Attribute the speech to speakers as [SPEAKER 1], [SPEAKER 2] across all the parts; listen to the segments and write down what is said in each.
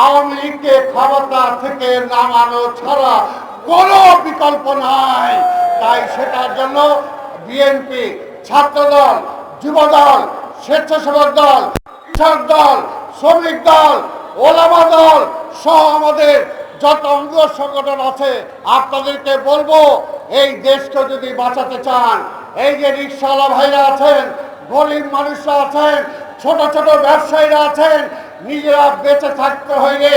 [SPEAKER 1] আওয়ামী লীগকে ক্ষমতা থেকে নামানো ছাড়া কোনো বিকল্প নাই। তাই সেটার জন্য বিএনপি, ছাত্রদল, যুবদল, স্বেচ্ছাসেবক দল, কৃষক দল, শ্রমিক দল, ওলামা দল সহ আমাদের যত অঙ্গ সংগঠন আছে, আপনাদেরকে বলব, এই দেশকে যদি বাঁচাতে চান, এই যে রিক্সাওয়ালা ভাইরা আছেন, গরিব মানুষরা আছেন, ছোট ছোট ব্যবসায়ীরা আছেন নিজেরা বেঁচে থাকতে হইলে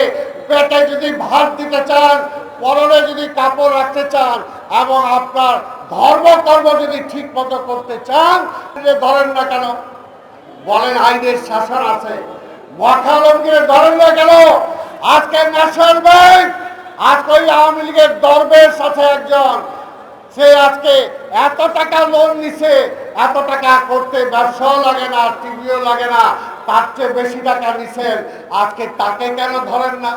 [SPEAKER 1] পেটে যদি ভাত দিতে চান, পরনে যদি কাপড় রাখতে চান এবং আপনার ধর্ম কর্ম যদি ঠিক মতো করতে চান ধরেন না কেন, বলেন আইনের শাসন আছে মখালমগীরে ধরেন না কেন, আজকে ন্যাশনাল ব্যাংক আজকে ওই আওয়ামী লীগের দরবের সাথে একজন, সে আজকে এত টাকা লোন নিছে, এত টাকা করতে ব্যবসাও লাগে না টিভিও লাগে না তার চেয়ে বেশি টাকা নিছেন, আজকে তাকে কেন ধরেন না?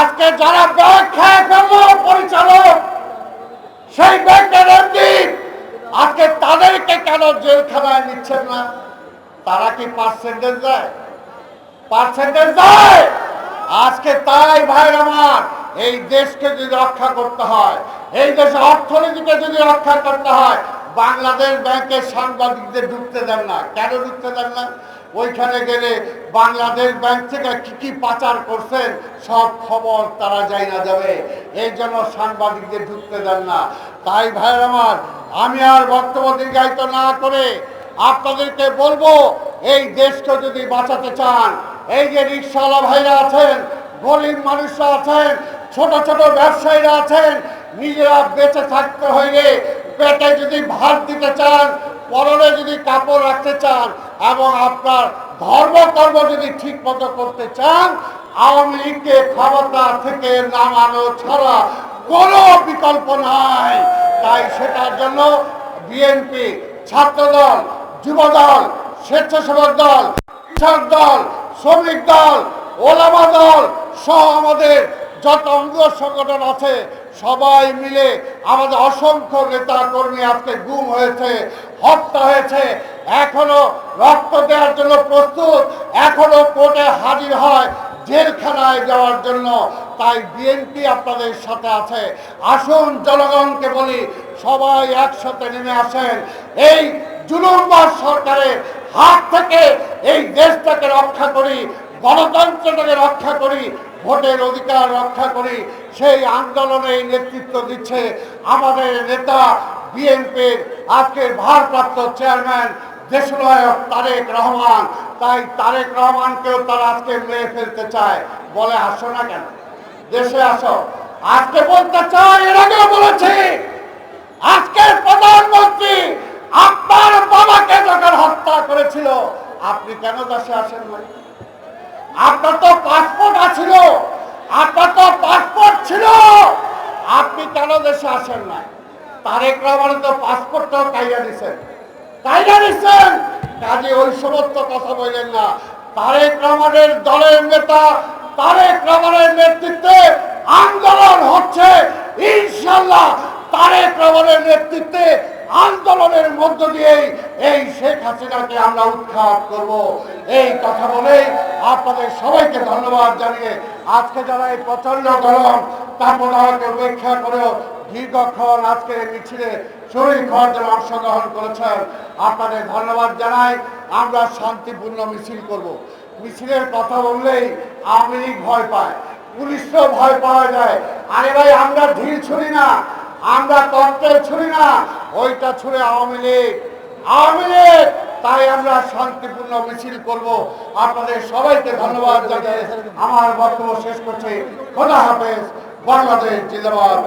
[SPEAKER 1] আজকে যারা ব্যাংক খায় পরিচালক, সেই ব্যাংকের এমডি আজকে তাদেরকে কেন জেলখানায় নিচ্ছেন না? তারা কি পার্সেন্টেজ দেয়? পার্সেন্টেজ দেয়! আজকে তাই ভাই আমার, এই দেশকে যদি রক্ষা করতে হয়, এই দেশের অর্থনীতিকে যদি রক্ষা করতে হয়, বাংলাদেশ ব্যাংকের সাংবাদিকদের ঢুকতে দেন না। কেন ঢুকতে দেন না? ওইখানে গেলে বাংলাদেশ ব্যাংক থেকে কি কি পাচার করছেন, সব খবর তারা যাই না যাবে। এই জন্য সাংবাদিকদের ঢুকতে দেন না। তাই ভাইয়ের আমার, আমি আর বক্তব্য দীর্ঘায়িত না করে আপনাদেরকে বলব, এই দেশকে যদি বাঁচাতে চান, এই যে রিক্সাওয়ালা ভাইরা আছেন, গরিব মানুষরা আছেন, ছোট ছোট ব্যবসায়ীরা আছেন, নিজেরা বেঁচে থাকতে হইলে পেটে যদি ভাত দিতে চান, পরনে চান এবং আপনার ধর্ম কর্ম যদি ঠিক মতো করতে চান, আওয়ামী লীগকে ক্ষমতা থেকে নামানো ছাড়া কোনো বিকল্প নাই। তাই সেটার জন্য বিএনপি, ছাত্রদল, যুবদল, স্বেচ্ছাসেবক দল, কৃষক দল, শ্রমিক দল, ওলামা দল সহ আমাদের যত অঙ্গ সংগঠন আছে, সবাই মিলে আমাদের অসংখ্য নেতা কর্মী আজকে গুম হয়েছে, হত্যা হয়েছে, এখনও রক্ত দেওয়ার জন্য প্রস্তুত, এখনও কোর্টে হাজির হয়, জেলখানায় যাওয়ার জন্য। তাই বিএনপি আপনাদের সাথে আছে। আসুন জনগণকে বলি, সবাই একসাথে নেমে আসেন। এই জুলুমবাস সরকারের হাত থেকে, এই দেশটাকে রক্ষা করি, গণতন্ত্রটাকে রক্ষা করি ভোটের অধিকার রক্ষা করি সেই আন্দোলনে নেতৃত্ব দিচ্ছে আমাদের নেতা বিএনপির আজকের ভারপ্রাপ্ত চেয়ারম্যান দেশনায়ক তারেক রহমান। তাই তারেক রহমানকেও তারা আজকে মেরে ফেলতে চায়। বলে আসো না কেন? দেশে আসো। আজকে বলতে চাই, এর আগেও বলেছি, আজকের প্রধানমন্ত্রী আপনার বাবাকে যখন হত্যা করেছিল, আপনি কেন দেশে আসেন নাই? আপনার তো পাসপোর্ট আছিল আপনার তো পাসপোর্ট ছিল আপনি দেশে আসেন না তারেক রহমানের তো পাসপোর্টটাও কাইয়া দিচ্ছেন কাইয়া দিচ্ছেন কাজে ওই সমস্ত কথা বললেন না। তারেক রহমানের দলের নেতা, তারেক রহমানের নেতৃত্বে আন্দোলন হচ্ছে। ইনশাল্লাহ তারেক রহমানের নেতৃত্বে আন্দোলনের মধ্য দিয়েই এই শেখ হাসিনাকে আমরা উৎখাত করব। এই কথা বলেই আপনাদের সবাইকে ধন্যবাদ জানিয়ে আজকে যারা এই প্রচণ্ড গরম আমাকে উপেক্ষা করেও দীর্ঘক্ষণ আজকে এই মিছিলে শরীর হওয়ার জন্য অংশগ্রহণ করেছেন। আপনাদের ধন্যবাদ জানাই। আমরা শান্তিপূর্ণ মিছিল করব। মিছিলের কথা বললেই লীগ ভয় পায়। পুলিশও ভয় পাওয়া যায়। আরে ভাই, আমরা ঢিল ছুরি না। আমরা তত্ত্বের ছুরি না। ওইটা ছুড়ে আওয়ামী লীগ। আওয়ামী লীগ! তাই আমরা শান্তিপূর্ণ মিছিল করব। আপনাদের সবাইকে ধন্যবাদ জানিয়ে আমার বক্তব্য শেষ করছি। খোদা হাফেজ, বাংলাদেশ জিন্দাবাদ।